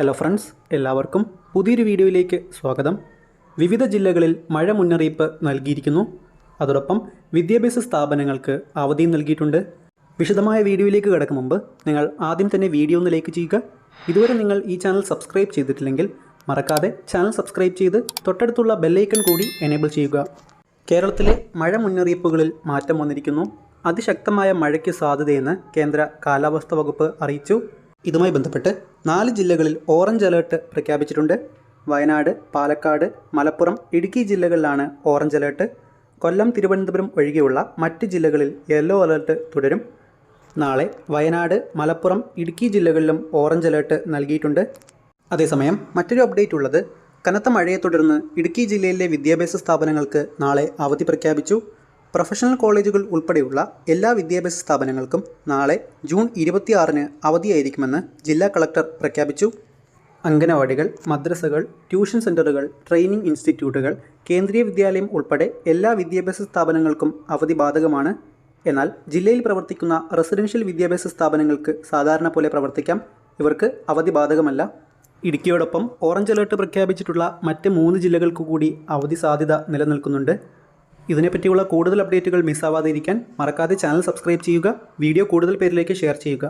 Hello friends എല്ലാവർക്കും പുതിയൊരു വീഡിയോയിലേക്ക് സ്വാഗതം. വിവിധ ജില്ലകളിൽ മഴ മുന്നറിയിപ്പ് നൽകിയിരിക്കുന്നു. അതോടൊപ്പം വിദ്യാഭ്യാസ സ്ഥാപനങ്ങൾക്ക് അവധിയും നൽകിയിട്ടുണ്ട്. വിശദമായ വീഡിയോയിലേക്ക് കിടക്കും മുമ്പ് നിങ്ങൾ ആദ്യം തന്നെ വീഡിയോ ഒന്ന് ലൈക്ക് ചെയ്യുക. ഇതുവരെ നിങ്ങൾ ഈ ചാനൽ സബ്സ്ക്രൈബ് ചെയ്തിട്ടില്ലെങ്കിൽ മറക്കാതെ ചാനൽ സബ്സ്ക്രൈബ് ചെയ്ത് തൊട്ടടുത്തുള്ള ബെല്ലൈക്കൺ കൂടി എനേബിൾ ചെയ്യുക. കേരളത്തിലെ മഴ മുന്നറിയിപ്പുകളിൽ മാറ്റം വന്നിരിക്കുന്നു. അതിശക്തമായ മഴയ്ക്ക് സാധ്യതയെന്ന് കേന്ദ്ര കാലാവസ്ഥാ വകുപ്പ് അറിയിച്ചു. ഇതുമായി ബന്ധപ്പെട്ട് നാല് ജില്ലകളിൽ ഓറഞ്ച് അലേർട്ട് പ്രഖ്യാപിച്ചിട്ടുണ്ട്. വയനാട് പാലക്കാട് മലപ്പുറം ഇടുക്കി ജില്ലകളിലാണ് ഓറഞ്ച് അലേർട്ട്. കൊല്ലം തിരുവനന്തപുരം ഒഴികെയുള്ള മറ്റ് ജില്ലകളിൽ യെല്ലോ അലേർട്ട് തുടരും. നാളെ വയനാട് മലപ്പുറം ഇടുക്കി ജില്ലകളിലും ഓറഞ്ച് അലേർട്ട് നൽകിയിട്ടുണ്ട്. അതേസമയം മറ്റൊരു അപ്ഡേറ്റ് ഉള്ളത് കനത്ത മഴയെ തുടർന്ന് ഇടുക്കി ജില്ലയിലെ വിദ്യാഭ്യാസ സ്ഥാപനങ്ങൾക്ക് നാളെ അവധി പ്രഖ്യാപിച്ചു. പ്രൊഫഷണൽ കോളേജുകൾ ഉൾപ്പെടെയുള്ള എല്ലാ വിദ്യാഭ്യാസ സ്ഥാപനങ്ങൾക്കും നാളെ ജൂൺ ഇരുപത്തിയാറിന് അവധിയായിരിക്കുമെന്ന് ജില്ലാ കളക്ടർ പ്രഖ്യാപിച്ചു. അംഗനവാടികൾ മദ്രസകൾ ട്യൂഷൻ സെന്ററുകൾ ട്രെയിനിംഗ് ഇൻസ്റ്റിറ്റ്യൂട്ടുകൾ കേന്ദ്രീയ വിദ്യാലയം ഉൾപ്പെടെ എല്ലാ വിദ്യാഭ്യാസ സ്ഥാപനങ്ങൾക്കും അവധി ബാധകമാണ്. എന്നാൽ ജില്ലയിൽ പ്രവർത്തിക്കുന്ന റെസിഡൻഷ്യൽ വിദ്യാഭ്യാസ സ്ഥാപനങ്ങൾക്ക് സാധാരണ പോലെ പ്രവർത്തിക്കാം. ഇവർക്ക് അവധി ബാധകമല്ല. ഇടുക്കിയോടൊപ്പം ഓറഞ്ച് അലേർട്ട് പ്രഖ്യാപിച്ചിട്ടുള്ള മറ്റ് മൂന്ന് ജില്ലകൾക്ക് കൂടി അവധി സാധ്യത നിലനിൽക്കുന്നുണ്ട്. ഇതിനെപ്പറ്റിയുള്ള കൂടുതൽ അപ്ഡേറ്റുകൾ മിസ്സാവാതിരിക്കാൻ മറക്കാതെ ചാനൽ സബ്സ്ക്രൈബ് ചെയ്യുക വീഡിയോ കൂടുതൽ പേരിലേക്ക് ഷെയർ ചെയ്യുക.